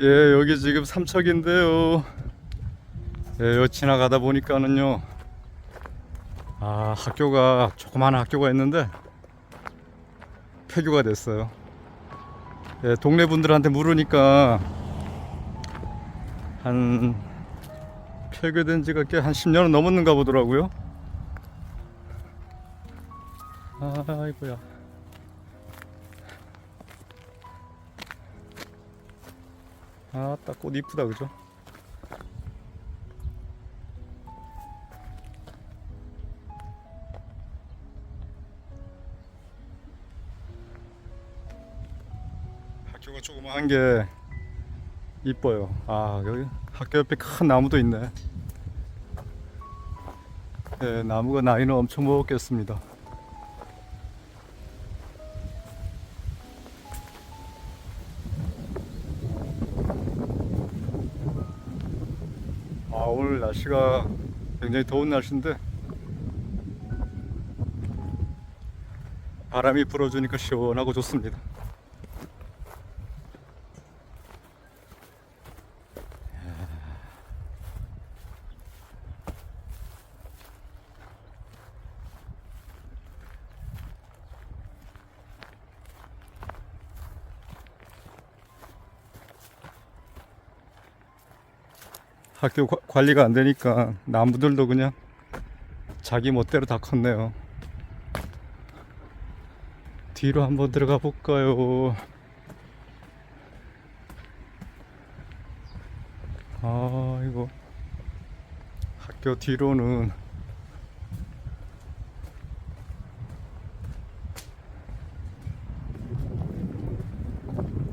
예, 여기 지금 삼척인데요. 예, 여기 지나가다 보니까는요. 아, 학교가 조그마한 학교가 있는데 폐교가 됐어요. 예, 동네 분들한테 물으니까 한 폐교된 지가 꽤 한 10년은 넘었는가 보더라고요. 아이고야. 아따 꽃 이쁘다 그죠? 학교가 조그마한 게 이뻐요. 아 여기 학교 옆에 큰 나무도 있네. 네, 나무가 나이는 엄청 먹었겠습니다. 날씨가 굉장히 더운 날씨인데 바람이 불어주니까 시원하고 좋습니다. 학교 과- 관리가 안 되니까 나무들도 그냥 자기 멋대로 다 컸네요. 뒤로 한번 들어가 볼까요? 아, 이거 학교 뒤로는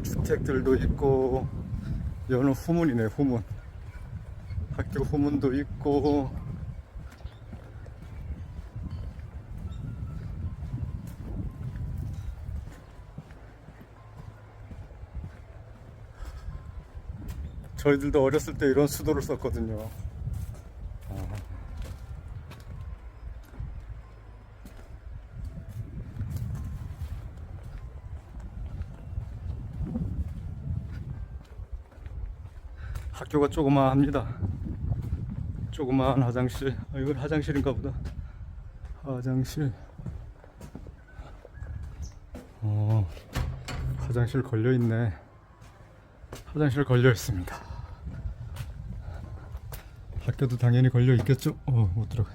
주택들도 있고 여는 후문이네 후문. 학교 후문도 있고 저희들도 어렸을 때 이런 수도를 썼거든요. 아. 학교가 조그마합니다. 조그마한 화장실. 아, 이건 화장실인가 보다. 화장실. 어, 화장실 걸려 있네. 화장실 걸려 있습니다. 학교도 당연히 걸려 있겠죠? 어, 못 들어가.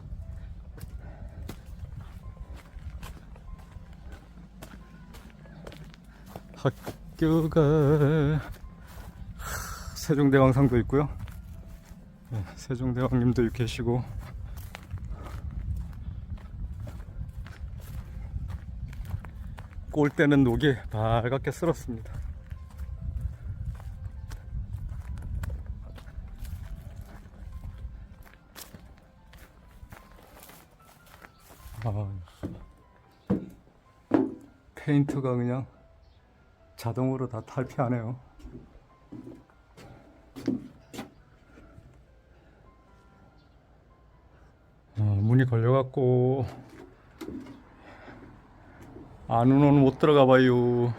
학교가 세종대왕상도 있고요. 네, 세종대왕님도 계시고 골대는 녹이 밝게 쓸었습니다. 아, 페인트가 그냥 자동으로 다 탈피하네요. 문이 걸려갖고 안으로는 못 들어가 봐요.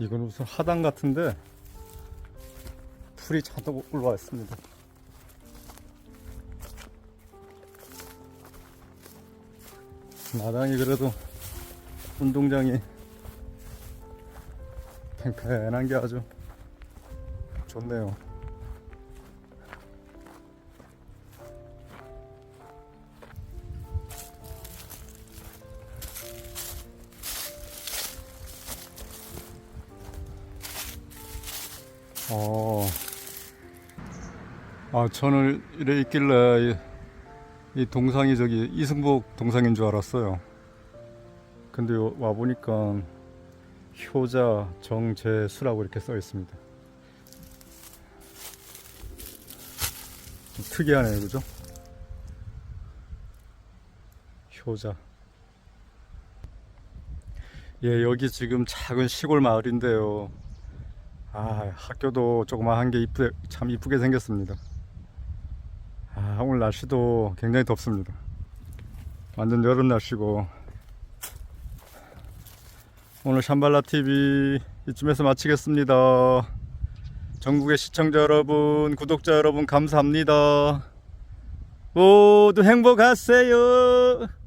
이건 무슨 하단 같은데 풀이 차도 올라와 있습니다. 마당이 그래도 운동장이 팽팽한 게 아주 좋네요. 어, 아, 저는 이래 있길래 이, 이 동상이 저기 이승복 동상인 줄 알았어요. 근데 요- 와 보니까 효자 정재수라고 이렇게 써 있습니다. 좀 특이하네요, 그죠? 효자. 예, 여기 지금 작은 시골 마을인데요. 아, 학교도 조그마한 게 이쁘, 참 이쁘게 생겼습니다. 아, 오늘 날씨도 굉장히 덥습니다. 완전 여름 날씨고. 오늘 샴발라 TV 이쯤에서 마치겠습니다. 전국의 시청자 여러분, 구독자 여러분 감사합니다. 모두 행복하세요.